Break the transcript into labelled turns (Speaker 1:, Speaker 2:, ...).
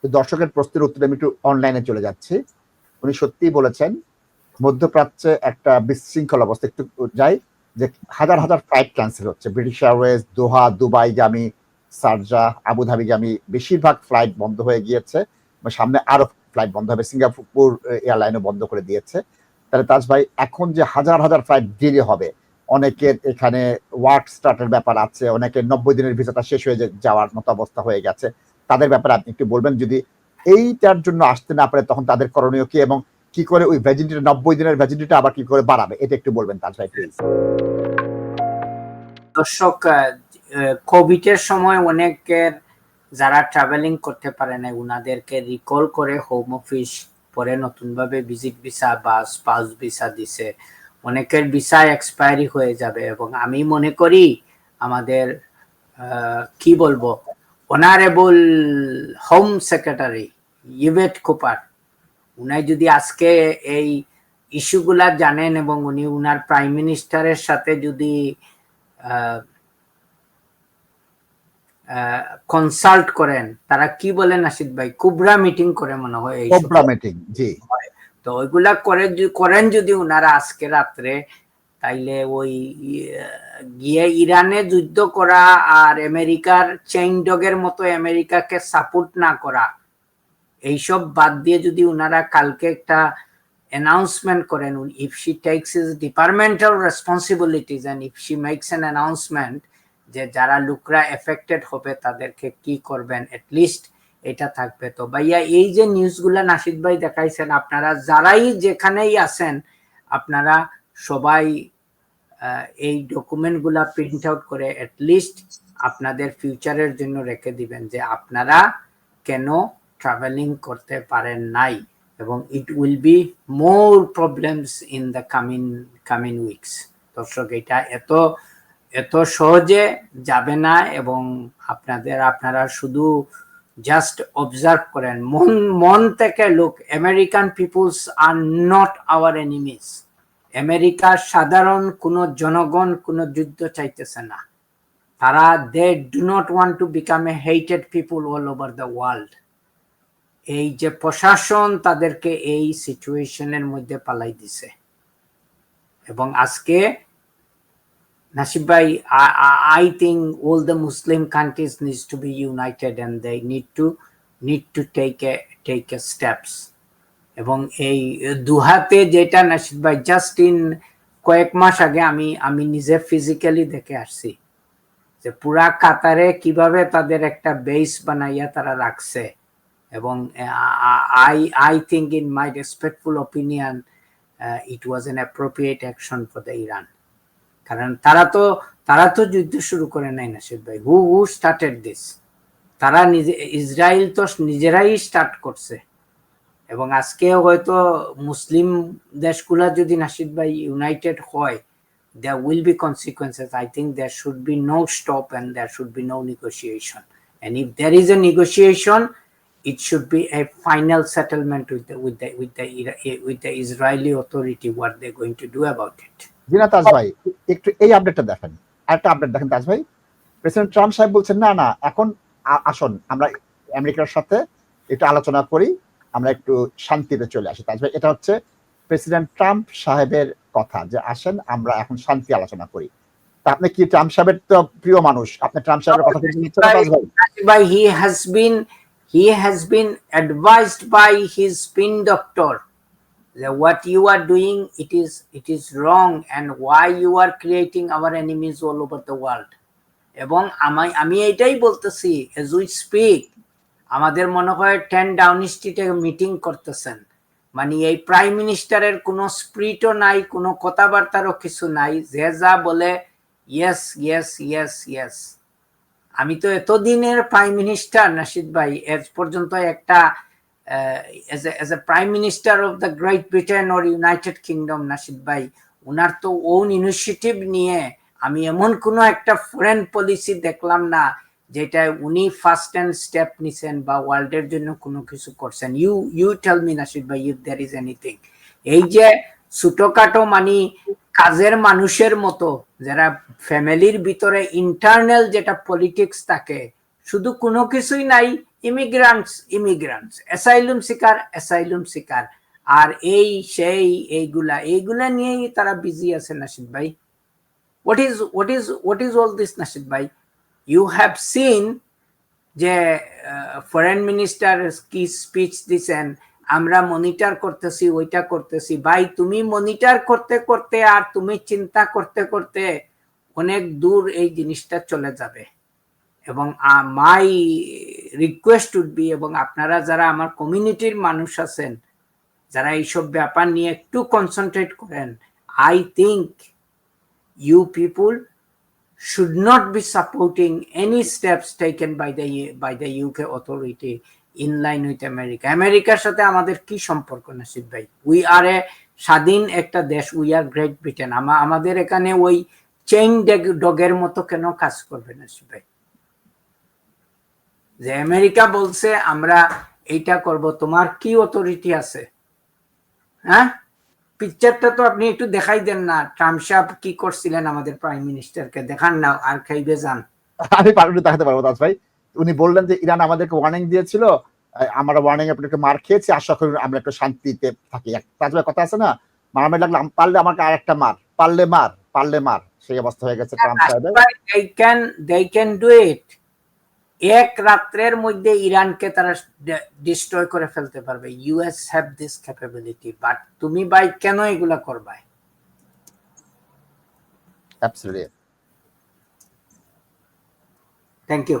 Speaker 1: তো দর্শকের প্রশ্নের উত্তরে আমি একটু অনলাইনে চলে যাচ্ছি। উনি সত্যিই বলেছেন, মধ্যপ্রাচ্যে একটা বিশৃঙ্খল অবস্থা। একটু যাই, যে হাজার হাজার ফ্লাইট ক্যান্সেল হচ্ছে। ব্রিটিশ এয়ারওয়েজ দোহা দুবাই গামী সারজা আবুধাবি গামী বেশিরভাগ ফ্লাইট বন্ধ হয়ে গিয়েছে। সামনে আরও ফ্লাইট বন্ধ হবে। সিঙ্গাপুর এয়ারলাইনও বন্ধ করে দিয়েছে। তাহলে তাজ ভাই, এখন যে হাজার হাজার ফ্লাইট ডিলে হবে, অনেকের এখানে ওয়ার্ক স্টার্টের ব্যাপার আছে, অনেকের নব্বই দিনের ভিসাটা শেষ হয়ে যাওয়ার মতো অবস্থা হয়ে গেছে। তাদের ব্যাপারে আপনি একটু বলবেন, যদি এইটার জন্য আসতে না পারে তখন তাদের করণীয় কি এবং কি করে ওই ভ্যাজিডিটা নব্বই দিনের ভ্যাজিডিটা আবার কি করে বাড়াবে? এটা একটু বলবেন ভাই প্লিজ
Speaker 2: দর্শক কোভিড এর সময় অনেকের যারা ট্রাভেলিং করতে পারে না উনাদেরকে রিকল করে হোম অফিস পরে নতুন ভাবে ভিজিট ভিসা বা স্পাউস ভিসা দিছে। অনেকের ভিসা এক্সপায়ারি হয়ে যাবে এবং আমি মনে করি আমাদের কি বলব honourable home secretary Yvette Cooper উনি যদি আজকে এই ইস্যুগুলা জানেন এবং উনি উনার প্রাইম মিনিস্টারের সাথে যদি কনসাল্ট করেন তারা কি বলেন আশিদ ভাই? কুবরা মিটিং করে মনে হয় এই
Speaker 1: কোবরা মিটিং জি।
Speaker 2: তো ওইগুলা করে যদি- করেন যদি উনারা আজকে রাত্রে তাইলে ওই গিয়ে ইরানে যুদ্ধ করা আর আমেরিকার চেইন ডগের মতো আমেরিকাকে সাপোর্ট না করা, এইসব বাদ দিয়ে যদি উনারা কালকে একটা অ্যানাউন্সমেন্ট করেন if she takes is departmental responsibilities and if she makes an announcement যে যারা লোকরা এফেক্টেড হবে তাদেরকে কি করবেন লিস্ট এটা থাকবে। তো ভাইয়া, এই যে নিউজগুলা নাসিদ ভাই দেখাইছেন, আপনারা যারাই যেখানেই আছেন, আপনারা সবাই এই ডকুমেন্টগুলা প্রিন্ট আউট করে লিস্ট আপনাদের ফিউচারের জন্য রেখে দিবেন যে আপনারা কেন ট্রাভেলিং করতে পারেন নাই এবং it will be more problems in the coming coming weeks দর্শক, এটা এত এত সহজে যাবে না এবং আপনাদের, আপনারা শুধু জাস্ট অবজার্ভ করেন। মন মন থেকে লোক American peoples are not our enemies আমেরিকার সাধারণ কোনো জনগণ কোনো যুদ্ধ চাইতেছে না। তারা they do not want to become a hated people all over the world এই যে প্রশাসন তাদেরকে এই সিচুয়েশনের মধ্যে পালাই দিছে। এবং আজকে Nasib bhai, I, I, think all the Muslim countries needs to be united they need to need to take a take a steps. এবং এই দুহাতে যেটা নাসিদ ভাই জাস্ট ইন কয়েক মাস আগে আমি আমি নিজে ফিজিক্যালি দেখে আসছি যে পুরা কাতারে কীভাবে তাদের একটা বেস বানাইয়া তারা রাখছে। এবং I I think in my respectful opinion it was an appropriate action for the Iran কারণ তারা তো তারা তো যুদ্ধ শুরু করে নাই নাসিদ ভাই। হু হু স্টার্টেড দিস তারা নিজে ইসরায়েল তো নিজেরাই স্টার্ট করছে। এবং আজকে হয়তো মুসলিম দেশগুলো যদি নাসিদ ভাই ইউনাইটেড হয় they will be consequences I think there should be no stop and there should be no negotiation and if there is a negotiation it should be a final settlement with with the with the with the Israeli authority were they going to do about
Speaker 1: it Taj ভাই, একটু এই আপডেটটা দেখেন। একটা update দেখেন তাজ ভাই। President সাহেব বলছেন, না না, এখন আসুন, আমরা আমেরিকার সাথে একটু আলোচনা করি। আমরা একটু শান্তিতে চলে আসি তাজ এটা হচ্ছে প্রেসিডেন্ট ট্রাম্প সাহেবের কথা যে আসেন আমরা এখন শান্তি আলোচনা করি তা আপনি কি ট্রাম্প সাহেবের তো প্রিয় মানুষ আপনি ট্রাম্প সাহেবের কথা ভাই
Speaker 2: has been he has been advised by his spin doctor that what you are doing it is it is wrong and why you are creating our enemies all over the world এবং আমি আমি এটাই বলতেছি age we speak আমাদের মনে হয় ten down স্ট্রিটে meeting করতেছেন। মানে এই প্রাইম মিনিস্টারের কোনো স্প্রিটও নাই, কোনো কথাবার্তারও কিছু নাই, যে যা বলে ইয়েস ইয়েস ইয়েস ইয়েস আমি তো এতদিনের প্রাইম মিনিস্টার নাসিদ ভাই, এজ পর্যন্ত একটা as a prime minister of the Great Britain or United Kingdom Nasid ভাই ওনার তো ওন ইনিশিয়েটিভ নিয়ে আমি এমন কোনো একটা ফরেন পলিসি দেখলাম না। যেটা উনি ফার্স্ট হ্যান্ড স্টেপ নিছেন বা ওয়ার্ল্ডের জন্য কোনো কিছু করছেন। You you tell me Nasid ভাই ইফ দ্যার ইজ এনিথিং এই যে ছোটখাটো মানে কাজের মানুষের মতো, যারা ফ্যামিলির ভিতরে ইন্টারনাল যেটা পলিটিক্স থাকে, শুধু কোনো কিছুই নাই immigrants immigrants asylum seeker asylum seeker আর এই, সেই, এইগুলা এইগুলা নিয়েই তারা বিজি আছে নাসিদ ভাই। What is what is what is all this Nasid ভাই? ইউ হ্যাভ সিন যে ফরেন মিনিস্টার কি স্পিচ দিছেন, আমরা মনিটর করতেছি, ওইটা করতেছি। ভাই, তুমি মনিটর করতে করতে আর তুমি চিন্তা করতে করতে অনেক দূর এই জিনিসটা চলে যাবে। এবং মাই রিকোয়েস্ট উড বি এবং আপনারা যারা আমার কমিউনিটির মানুষ আছেন, যারা এইসব ব্যাপার নিয়ে একটু কনসেন্ট্রেট করেন I think you people should not be supporting any steps taken by the by the UK authority in line with America. আমেরিকার সাথে আমাদের কি সম্পর্ক নাসিব ভাই? উই আর এ স্বাধীন একটা দেশ উই আর গ্রেট ব্রিটেন আমাদের এখানে ওই চেইন ডগের মতো কেন কাজ করবে নাসিব ভাই? যে আমেরিকা বলছে, আমরা এইটা করব, তোমার কি অথরিটি আছে? হ্যাঁ? পিকচারটা তো আপনি একটু দেখাই দেন না। ট্রাম্প সাহেব কি করছিলেন আমাদের প্রাইম মিনিস্টারকে দেখান না আর খাইবে যান।
Speaker 1: আমি পারব দেখাতে পারব দাস ভাই। উনি বললেন যে ইরান আমাদেরকে ওয়ার্নিং দিয়েছিল। আমরা ওয়ার্নিং একটু মার খেয়েছি। আশা করি আমরা একটু শান্তিতে থাকি। এক তাজভাই কথা আছে না? মারামারি লাগলে পারলে আমাকে আর একটা মার। পারলে মার পারলে মার। সেই অবস্থা হয়ে গেছে ট্রাম্প সাহেবের।
Speaker 2: they can they can do it এক রাত্রের মধ্যে ইরানকে তারা ডিস্ট্রয় করে ফেলতে পারবে। US have this capability but তুমি ভাই কেন এগুলা করবাই
Speaker 1: অ্যাবসলিউটলি
Speaker 2: থ্যাংক ইউ